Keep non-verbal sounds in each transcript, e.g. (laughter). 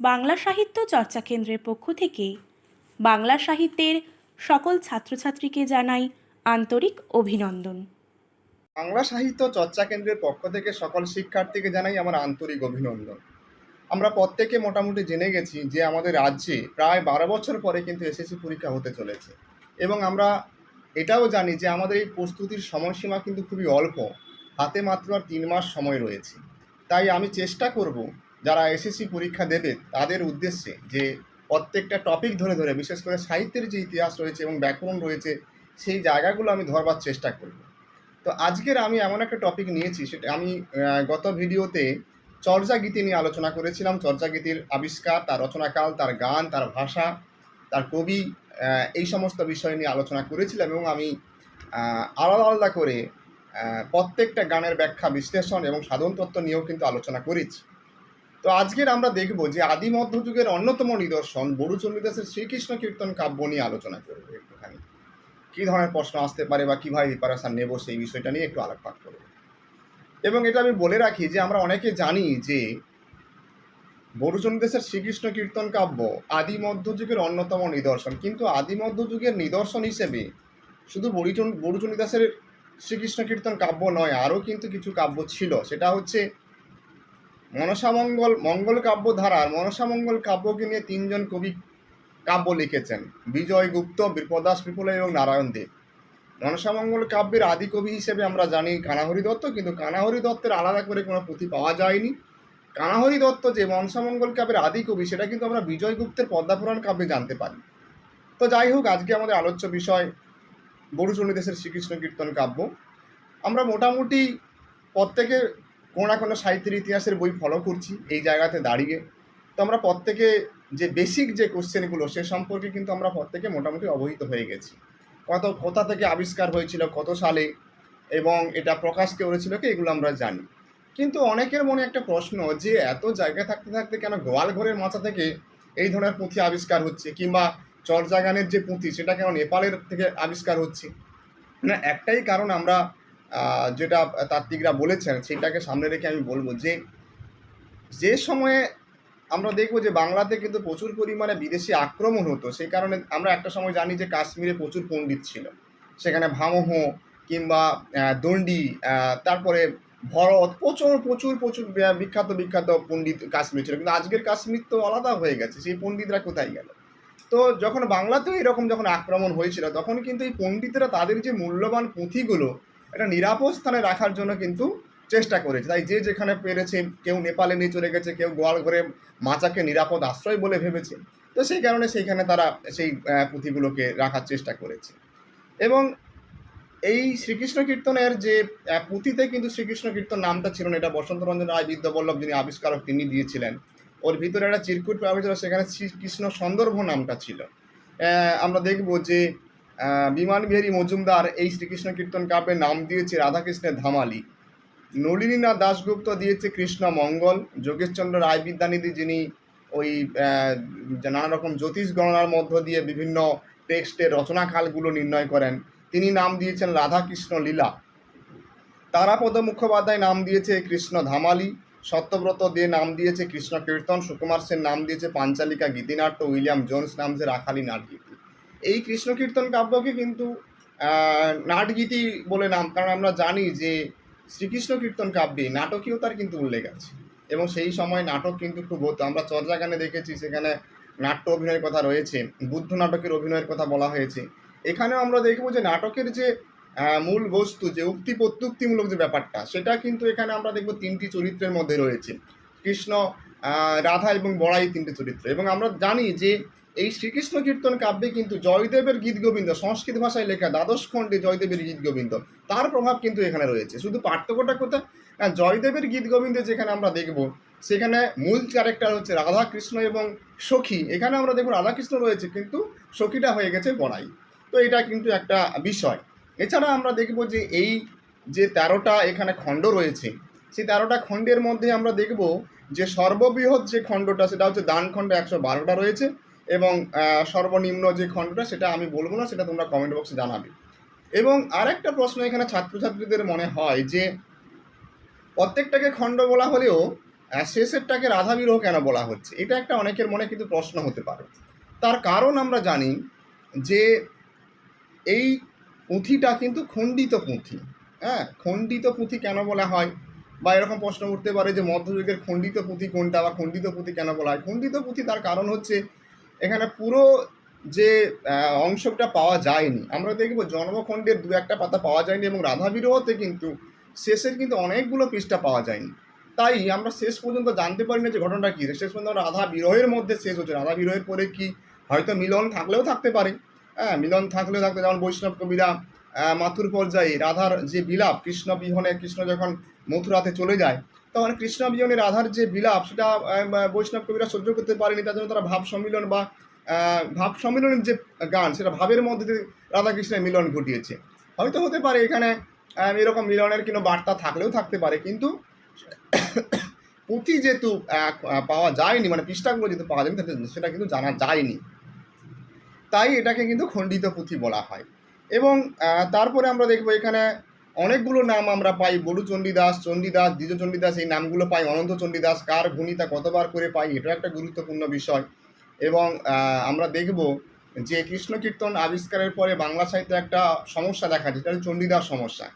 বাংলা সাহিত্য চর্চা কেন্দ্রের পক্ষ থেকে বাংলা সাহিত্যের সকল ছাত্রছাত্রীকে জানাই আন্তরিক অভিনন্দন। বাংলা সাহিত্য চর্চা কেন্দ্রের পক্ষ থেকে সকল শিক্ষার্থীকে জানাই আমার আন্তরিক অভিনন্দন। আমরা প্রত্যেকে মোটামুটি জেনে গেছি যে আমাদের রাজ্যে প্রায় বারো বছর পরে কিন্তু এসএসসি পরীক্ষা হতে চলেছে এবং আমরা এটাও জানি যে আমাদের এই প্রস্তুতির সময়সীমা কিন্তু খুবই অল্প, হাতে মাত্র আর তিন মাস সময় রয়েছে। তাই আমি চেষ্টা করব যারা এসএসসি পরীক্ষা দেবে, তাদের উদ্দেশ্যে যে প্রত্যেকটা টপিক ধরে ধরে, বিশেষ করে সাহিত্যের যে ইতিহাস রয়েছে এবং ব্যাকরণ রয়েছে, সেই জায়গাগুলো আমি ধরবার চেষ্টা করব। তো আজকের আমি এমন একটা টপিক নিয়েছি, সেটা আমি গত ভিডিওতে চর্যা গীতি নিয়ে আলোচনা করেছিলাম। চর্যা গীতির আবিষ্কার, তার রচনাকাল, তার গান, তার ভাষা, তার কবি এই সমস্ত বিষয় নিয়ে আলোচনা করেছিলাম এবং আমি আলাদা আলাদা করে প্রত্যেকটা গানের ব্যাখ্যা, বিশ্লেষণ এবং সাধন তত্ত্ব নিয়েও কিন্তু আলোচনা করেছি। তো আজকের আমরা দেখব যে আদি মধ্যযুগের অন্যতম নিদর্শন বড়ুচন্দ্রদাসের শ্রীকৃষ্ণ কীর্তন কাব্য নিয়ে আলোচনা করব একটুখানি। কী ধরনের প্রশ্ন আসতে পারে বা কীভাবে প্রিপারেশান নেব সেই বিষয়টা নিয়ে একটু আলোকপাত করব। এবং এটা আমি বলে রাখি যে আমরা অনেকে জানি যে বড়ুচন্দ্রদেশের শ্রীকৃষ্ণ কীর্তন কাব্য আদি মধ্যযুগের অন্যতম নিদর্শন। কিন্তু আদি মধ্যযুগের নিদর্শন হিসেবে শুধু বড়িচন বড়ুচন্দ্রদাসের শ্রীকৃষ্ণ কীর্তন কাব্য নয়, আরও কিন্তু কিছু কাব্য ছিল। সেটা হচ্ছে মনসামঙ্গল মঙ্গল কাব্য ধারার মনসামঙ্গল কাব্যকে নিয়ে তিনজন কবি কাব্য লিখেছেন। বিজয় গুপ্ত বিপ্রদাস বিপুলা এবং নারায়ণ দেব মনসামঙ্গল কাব্যের আদি কবি হিসেবে আমরা জানি কানাহরি দত্ত, কিন্তু কানাহরি দত্তের আলাদা করে কোনো পুঁথি পাওয়া যায়নি। কানাহরি দত্ত যে মনসামঙ্গল কাব্যের আদি কবি, সেটা কিন্তু আমরা বিজয় গুপ্তের পদ্মাপুরাণ কাব্যে জানতে পারি। তো যাই হোক, আজকে আমাদের আলোচ্য বিষয় বড়ুচণ্ডী দেশের শ্রীকৃষ্ণ কীর্তন কাব্য। আমরা মোটামুটি প্রত্যেকে কোনো না কোনো সাহিত্যের ইতিহাসের বই ফলো করছি এই জায়গাতে দাঁড়িয়ে। তো আমরা প্রত্যেকে যে বেসিক যে কোশ্চেনগুলো সে সম্পর্কে কিন্তু আমরা প্রত্যেকে মোটামুটি অবহিত হয়ে গেছি। কত, কোথা থেকে আবিষ্কার হয়েছিল, কত সালে, এবং এটা প্রকাশ কে করেছিল কি এগুলো আমরা জানি। কিন্তু অনেকের মনে একটা প্রশ্ন যে এত জায়গা থাকতে থাকতে কেন গোয়াল ঘরের মাথা থেকে এই ধরনের পুঁথি আবিষ্কার হচ্ছে, কিংবা চরজাগানের যে পুঁথি সেটা কেন নেপালের থেকে আবিষ্কার হচ্ছে? না, একটাই কারণ আমরা যেটা তাত্ত্বিকরা বলেছেন, সেটাকে সামনে রেখে আমি বলব যে যে সময়ে আমরা দেখব যে বাংলাতে কিন্তু প্রচুর পরিমাণে বিদেশি আক্রমণ হতো, সেই কারণে আমরা একটা সময় জানি যে কাশ্মীরে প্রচুর পণ্ডিত ছিল। সেখানে ভামহ কিংবা দণ্ডি তারপরে ভরত, প্রচুর প্রচুর প্রচুর বিখ্যাত বিখ্যাত পণ্ডিত কাশ্মীর ছিল। কিন্তু আজকের কাশ্মীর তো আলাদা হয়ে গেছে, সেই পণ্ডিতরা কোথায় গেল? তো যখন বাংলাতেও এরকম যখন আক্রমণ হয়েছিল, তখন কিন্তু এই পণ্ডিতরা তাদের যে মূল্যবান পুঁথিগুলো এটা নিরাপদ স্থানে রাখার জন্য কিন্তু চেষ্টা করেছে। তাই যে যেখানে পেরেছে, কেউ নেপালে নিয়ে চলে গেছে, কেউ গোয়াল ঘরে মাচাকে নিরাপদ আশ্রয় বলে ভেবেছে, তো সেই কারণে সেইখানে তারা সেই পুঁথিগুলোকে রাখার চেষ্টা করেছে। এবং এই শ্রীকৃষ্ণ কীর্তনের যে পুঁথিতে কিন্তু শ্রীকৃষ্ণ কীর্তন নামটা ছিল না, এটা বসন্ত রঞ্জন রায় বিদ্যাবল্লভ যিনি আবিষ্কারক, তিনি দিয়েছিলেন। ওর ভিতরে একটা চিরকুট পাওয়া গেছিল, সেখানে শ্রীকৃষ্ণ সন্দর্ভ নামটা ছিল। আমরা দেখব যে বিমান বিহারী মজুমদার এই শ্রীকৃষ্ণ কীর্তন কাব্যের নাম দিয়েছে রাধাকৃষ্ণের ধামালি। নলিনীনাথ দাশগুপ্ত দিয়েছে কৃষ্ণ মঙ্গল, যোগেশচন্দ্র রায় বিদ্যানিধি যিনি ওই নানা রকম জ্যোতিষ গণনার মধ্য দিয়ে বিভিন্ন টেক্সটের রচনাকালগুলো নির্ণয় করেন। তিনি নাম দিয়েছেন রাধাকৃষ্ণ লীলা। তারাপদ মুখোপাধ্যায় নাম দিয়েছে কৃষ্ণ ধামালি। সত্যব্রত দে নাম দিয়েছে কৃষ্ণ কীর্তন। সুকুমার সেন নাম দিয়েছে পাঞ্চালিকা গীতিনাট্য। উইলিয়াম জোন্স নাম দিয়েছে রাখালি নাটগীতি এই কৃষ্ণ কীর্তন কাব্যকে কিন্তু নাটগীতি বলে নাম, কারণ আমরা জানি যে শ্রীকৃষ্ণ কীর্তন কাব্যে নাটকীয়তার কিন্তু উল্লেখ আছে। এবং সেই সময় নাটক কিন্তু খুব হতো। আমরা চর্যাগানে দেখেছি, সেখানে নাট্য অভিনয়ের কথা রয়েছে, বুদ্ধ নাটকের অভিনয়ের কথা বলা হয়েছে। এখানেও আমরা দেখব যে নাটকের যে মূল বস্তু, যে উক্তি প্রত্যুক্তিমূলক যে ব্যাপারটা, সেটা কিন্তু এখানে আমরা দেখব তিনটি চরিত্রের মধ্যে রয়েছে। কৃষ্ণ রাধা এবং বড়াই তিনটি চরিত্র। এবং আমরা জানি যে এই শ্রীকৃষ্ণ কীর্তন কাব্যে কিন্তু জয়দেবের গীত গোবিন্দ, সংস্কৃত ভাষায় লেখা দ্বাদশ খণ্ডে জয়দেবের গীত গোবিন্দ, তার প্রভাব কিন্তু এখানে রয়েছে। শুধু পার্থক্যটা কোথায়? না জয়দেবের গীত গোবিন্দে যেখানে আমরা দেখব, সেখানে মূল ক্যারেক্টার হচ্ছে রাধা কৃষ্ণ এবং সখী। এখানে আমরা দেখব রাধাকৃষ্ণ রয়েছে, কিন্তু সখীটা হয়ে গেছে বড়াই। তো এটা কিন্তু একটা বিষয়। এছাড়া আমরা দেখব যে এই যে তেরোটা এখানে খণ্ড রয়েছে, সেই তেরোটা খণ্ডের মধ্যে আমরা দেখব যে সর্ববৃহৎ যে খণ্ডটা, সেটা হচ্ছে দান খণ্ড একশো বারোটা রয়েছে। এবং সর্বনিম্ন যে খণ্ডটা সেটা আমি বলব না, সেটা তোমরা কমেন্ট বক্সে জানাবে। এবং আরেকটা প্রশ্ন এখানে ছাত্রছাত্রীদের মনে হয় যে, প্রত্যেকটাকে খণ্ড বলা হলেও শেষেরটাকে রাধা বিরহ কেন বলা হচ্ছে? এটা একটা অনেকের মনে কিন্তু প্রশ্ন হতে পারে। তার কারণ আমরা জানি যে, এই পুঁথিটা কিন্তু খণ্ডিত পুঁথি। হ্যাঁ খণ্ডিত পুঁথি কেন বলা হয়? বা এরকম প্রশ্ন উঠতে পারে যে, মধ্যযুগের খণ্ডিত পুঁথি কোনটা বা খণ্ডিত পুঁথি কেন বলা হয়? খণ্ডিত পুঁথি তার কারণ হচ্ছে এখানে পুরো যে অংশটা পাওয়া যায়নি, আমরা দেখব জন্মখণ্ডের দু একটা পাতা পাওয়া যায়নি এবং রাধা বিরহতে কিন্তু শেষের কিন্তু অনেকগুলো পৃষ্ঠা পাওয়া যায়নি। তাই আমরা শেষ পর্যন্ত জানতে পারি না যে ঘটনাটা কী। শেষ পর্যন্ত রাধা বিরহের মধ্যে শেষ হচ্ছে। রাধা বিরহের পরে কি? হয়তো মিলন থাকলেও থাকতে পারে। হ্যাঁ মিলন থাকলেও থাকতে যেমন বৈষ্ণব কবিরা মাথুর পর্যায়ে রাধার যে বিলাপ, কৃষ্ণ বিহনে, কৃষ্ণ যখন মথুরাতে চলে যায়, তখন কৃষ্ণ বিহনে রাধার যে বিলাপ, সেটা বৈষ্ণব কবিরা সহ্য করতে পারেনি, তার জন্য তারা ভাব সম্মিলন বা ভাব সম্মিলনের যে গান, সেটা ভাবের মধ্যে রাধা কৃষ্ণের মিলন ঘটিয়েছে। হয়তো হতে পারে এখানে এরকম মিলনের কোনো বার্তা থাকলেও থাকতে পারে, কিন্তু (coughs) পুঁথি যেহেতু পাওয়া যায়নি মানে পৃষ্ঠাগুলো যেহেতু পাওয়া যায়নি সেটা কিন্তু জানা যায়নি। তাই এটাকে কিন্তু খণ্ডিত পুঁথি বলা হয়। এবং তারপরে আমরা দেখব এখানে অনেকগুলো নাম আমরা পাই, বড়ু চণ্ডীদাস চণ্ডীদাস, দ্বিজ চণ্ডীদাস, এই নামগুলো পাই, অনন্ত চণ্ডীদাস, কার ভূমিতা কতবার করে পাই এটা একটা গুরুত্বপূর্ণ বিষয়। এবং আমরা দেখব যে কৃষ্ণ কীর্তন আবিষ্কারের পরে বাংলা সাহিত্যে একটা সমস্যা দেখা যায় হচ্ছে চণ্ডীদাস সমস্যা।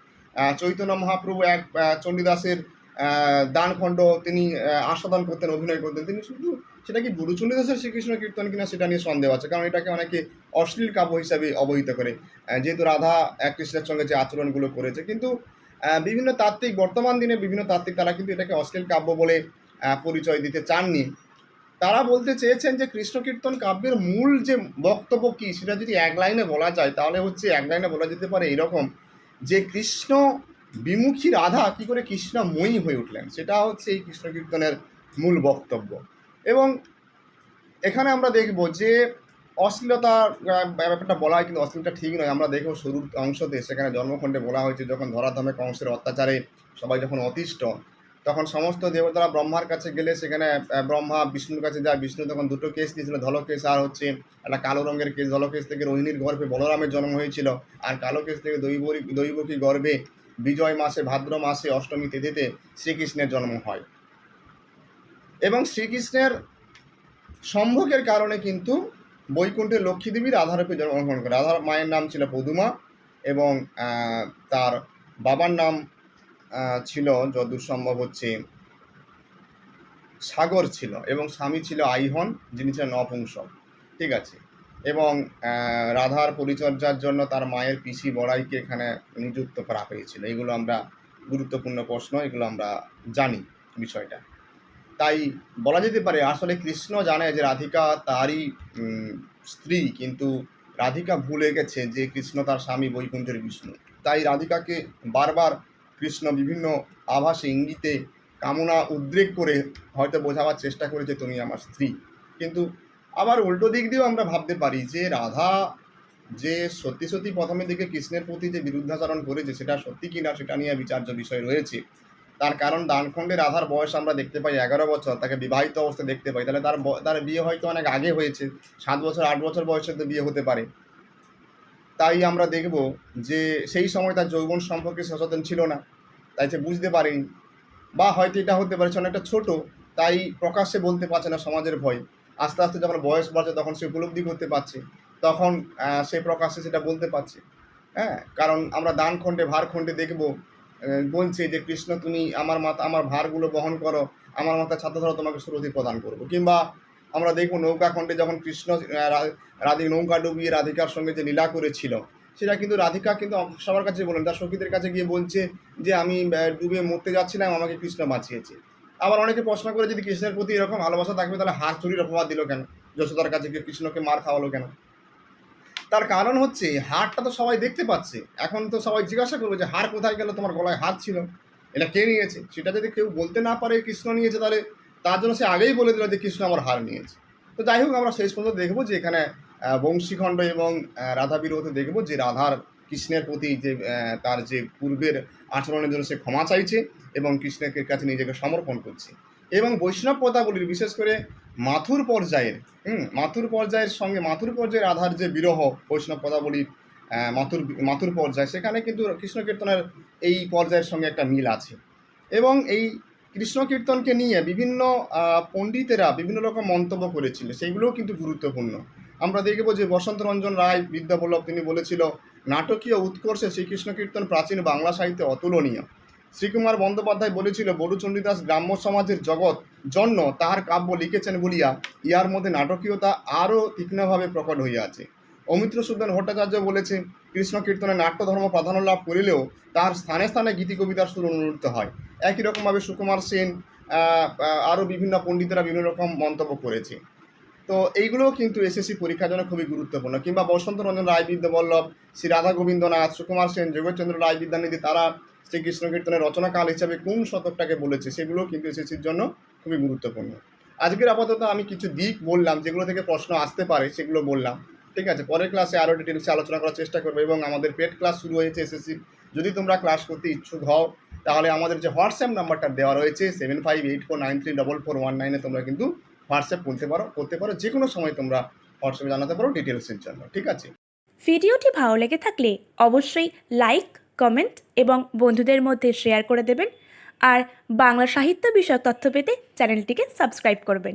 চৈতন্য মহাপ্রভু এক চণ্ডীদাসের দানখণ্ড তিনি আস্বাদন করতেন, অভিনয় করতেন, তিনি শুধু সেটা কি গুরু চণ্ডীদাসের শ্রীকৃষ্ণ কীর্তন কিনা সেটা নিয়ে সন্দেহ আছে, কারণ এটাকে অনেকে অশ্লীল কাব্য হিসাবে অবহিত করে। যেহেতু রাধা কৃষ্ণের সঙ্গে যে আচরণগুলো করেছে, কিন্তু বিভিন্ন তাত্ত্বিক, বর্তমান দিনে বিভিন্ন তাত্ত্বিক তারা কিন্তু এটাকে অশ্লীল কাব্য বলে পরিচয় দিতে চাননি। তারা বলতে চেয়েছেন যে কৃষ্ণ কীর্তন কাব্যের মূল যে বক্তব্য কী সেটা যদি এক লাইনে বলা যায়, তাহলে হচ্ছে এক লাইনে বলা যেতে পারে এরকম যে কৃষ্ণ বিমুখী রাধা কী করে কৃষ্ণময়ী হয়ে উঠলেন, সেটা হচ্ছে এই কৃষ্ণ কীর্তনের মূল বক্তব্য। এবং এখানে আমরা দেখব যে অশ্লীলতার আহ, ব্যাপারটা বলা হয় কিন্তু অশ্লীলতা ঠিক নয়। আমরা দেখব শুরুর অংশতে সেখানে জন্মখণ্ডে বলা হয়েছে যখন ধরাধামে কংসের অত্যাচারে সবাই যখন অতিষ্ঠ তখন সমস্ত দেবতারা ব্রহ্মার কাছে গেলে সেখানে ব্রহ্মা বিষ্ণুর কাছে যায়। বিষ্ণু তখন দুটো কেস দিয়েছিল ধলকেশ আর হচ্ছে একটা কালো রঙের কেস। ধলকেশ থেকে রোহিণীর গর্ভে বলরামের জন্ম হয়েছিল আর কালো কেস থেকে দৈবরী দৈবকী গর্ভে বিজয় মাসে ভাদ্র মাসে অষ্টমী তিথিতে শ্রীকৃষ্ণের জন্ম হয়। এবং শ্রীকৃষ্ণের সম্ভোগের কারণে কিন্তু বৈকুণ্ঠের লক্ষ্মীদেবী রাধারূপে জন্মগ্রহণ করে। রাধার মায়ের নাম ছিল পদুমা এবং তার বাবার নাম ছিল যদূর সম্ভব হচ্ছে সাগর ছিল এবং স্বামী ছিল আইহন, যিনি ছিলেন নপুংসক। ঠিক আছে? এবং রাধার পরিচর্যার জন্য তার মায়ের পিসি বড়াইকে এখানে নিযুক্ত করা হয়েছিল। এগুলো আমরা গুরুত্বপূর্ণ প্রশ্ন, এগুলো আমরা জানি বিষয়টা। তাই বলা যেতে পারে, আসলে কৃষ্ণ জানে যে রাধিকা তারই স্ত্রী, কিন্তু রাধিকা ভুলে গেছে যে কৃষ্ণ তার স্বামী বৈকুণ্ঠের বিষ্ণু। তাই রাধিকাকে বারবার কৃষ্ণ বিভিন্ন আভাসে ইঙ্গিতে কামনা উদ্রেক করে হয়তো বোঝাবার চেষ্টা করেছে, তুমি আমার স্ত্রী। কিন্তু আবার উল্টো দিক দিয়েও আমরা ভাবতে পারি যে রাধা যে সত্যি সত্যি প্রথমের দিকে কৃষ্ণের প্রতি যে বিরুদ্ধাচরণ করেছে, সেটা সত্যি কি না সেটা নিয়ে বিচার্য বিষয় রয়েছে। তার কারণ দানখণ্ডে রাধার বয়স আমরা দেখতে পাই, এগারো বছর, তাকে বিবাহিত অবস্থায় দেখতে পাই। তাহলে তার তার বিয়ে হয়তো অনেক আগে হয়েছে, সাত বছর, আট বছর বয়সে তো বিয়ে হতে পারে। তাই আমরা দেখব যে সেই সময় তার যৌবন সম্পর্কে সচেতন ছিল না, তাই সে বুঝতে পারেনি। বা হয়তো এটা হতে পারে, সে অনেকটা ছোট, তাই প্রকাশ্যে বলতে পারছে না সমাজের ভয়। আস্তে আস্তে যখন বয়স বাড়ছে, তখন সে উপলব্ধি করতে পারছে, তখন সে প্রকাশ্যে সেটা বলতে পারছে। হ্যাঁ কারণ আমরা দান খণ্ডে ভার খণ্ডে দেখব বলছে যে কৃষ্ণ তুমি আমার মাথা আমার ভারগুলো বহন করো। আমার মাথা ছাত্র ধরো তোমাকে সুরতি প্রদান করব। কিংবা আমরা দেখব নৌকা খণ্ডে যখন কৃষ্ণ আহ, রা- রাধি নৌকা ডুবিয়ে রাধিকার সঙ্গে যে লীলা করেছিল সেটা কিন্তু রাধিকা কিন্তু সবার কাছে বলেন। তার সখীদের কাছে গিয়ে বলছে যে আমি ডুবে মরতে যাচ্ছিলাম আমাকে কৃষ্ণ বাঁচিয়েছে। আবার অনেকে প্রশ্ন করে যদি কৃষ্ণের প্রতি এরকম ভালোবাসা থাকবে তাহলে হাত চুরির অপবাদ দিল কেন? যশোদার কাছে গিয়ে কৃষ্ণকে মার খাওয়ালো কেন? তার কারণ হচ্ছে, হারটা তো সবাই দেখতে পাচ্ছে। এখন তো সবাই জিজ্ঞাসা করবে যে, হার কোথায় গেল? তোমার গলায় হাত ছিল। এটা কে নিয়েছে? সেটা যদি কেউ বলতে না পারে, কৃষ্ণ নিয়েছে তাহলে তার জন্য সে আগেই বলে দিল যে, কৃষ্ণ আমার হার নিয়েছে। তো যাই হোক, আমরা শেষ পর্যন্ত দেখব যে, এখানে বংশীখণ্ড এবং রাধা বিরোধে দেখব যে, রাধার কৃষ্ণের প্রতি যে তার যে পূর্বের আচরণের জন্য সে ক্ষমা চাইছে এবং কৃষ্ণের কাছে নিজেকে সমর্পণ করছে। এবং বৈষ্ণব পদাবলীর বিশেষ করে মাথুর পর্যায়ের, হুম, মাথুর পর্যায়ের সঙ্গে, মাথুর পর্যায়ের আধার যে বিরহ বৈষ্ণব পদাবলীর মাথুর মাথুর পর্যায়, সেখানে কিন্তু কৃষ্ণ কীর্তনের এই পর্যায়ের সঙ্গে একটা মিল আছে। এবং এই কৃষ্ণ কীর্তনকে নিয়ে বিভিন্ন পণ্ডিতেরা বিভিন্ন রকম মন্তব্য করেছিল সেইগুলোও কিন্তু গুরুত্বপূর্ণ। আমরা দেখব যে বসন্ত রঞ্জন রায়, বিদ্যাবল্লভ, তিনি বলেছিল, নাটকীয় উৎকর্ষে শ্রীকৃষ্ণ কীর্তন প্রাচীন বাংলা সাহিত্যে অতুলনীয়। শ্রীকুমার বন্দ্যোপাধ্যায় বলেছিল বড়ুচণ্ডীদাস গ্রাম্য সমাজের জগৎ, জন্য তাহার কাব্য লিখেছেন বলিয়া ইহার মধ্যে নাটকীয়তা আরও তীক্ষ্ণভাবে প্রকট হইয়াছে। অমিত্র সুদান ভট্টাচার্য বলেছে কৃষ্ণ কীর্তনে নাট্যধর্ম প্রাধান্য লাভ করিলেও তাহার স্থানে স্থানে গীতি কবিতার সুর অনুরূত হয়। একই রকমভাবে সুকুমার সেন আরও বিভিন্ন পণ্ডিতেরা বিভিন্ন রকম মন্তব্য করেছে। তো এইগুলোও কিন্তু এসএসসি পরীক্ষার জন্য খুবই গুরুত্বপূর্ণ। কিংবা বসন্ত রঞ্জন রায় বিদ্যাবল্লভ শ্রী রাধা গোবিন্দনাথ সুকুমার সেন, যোগেশচন্দ্র রায় বিদ্যানিধি তারা শ্রীকৃষ্ণ কীর্তনের রচনাকাল হিসাবে কোন শতকটাকে বলেছে সেগুলো কিন্তু এসএসসির জন্য খুবই গুরুত্বপূর্ণ। আজকের আপাতত আমি কিছু দিক বললাম, যেগুলো থেকে প্রশ্ন আসতে পারে সেগুলো বললাম। ঠিক আছে? পরের ক্লাসে আরও ডিটেলসে আলোচনা করার চেষ্টা করব এবং আমাদের পেড ক্লাস শুরু হয়েছে এসএসসি। যদি তোমরা ক্লাস করতে ইচ্ছুক হও, তাহলে আমাদের যে হোয়াটসঅ্যাপ নাম্বারটা দেওয়া রয়েছে seven five eight four nine three double four one নাইনে তোমরা কিন্তু হোয়াটসঅ্যাপ করতে পারো করতে পারো। যে কোনো সময় তোমরা হোয়াটসঅ্যাপে জানাতে পারো ডিটেলসের জন্য। ঠিক আছে? ভিডিওটি ভালো লেগে থাকলে অবশ্যই লাইক কমেন্ট এবং বন্ধুদের মধ্যে শেয়ার করে দেবেন। আর বাংলা সাহিত্য বিষয়ক তথ্য পেতে চ্যানেলটিকে সাবস্ক্রাইব করবেন।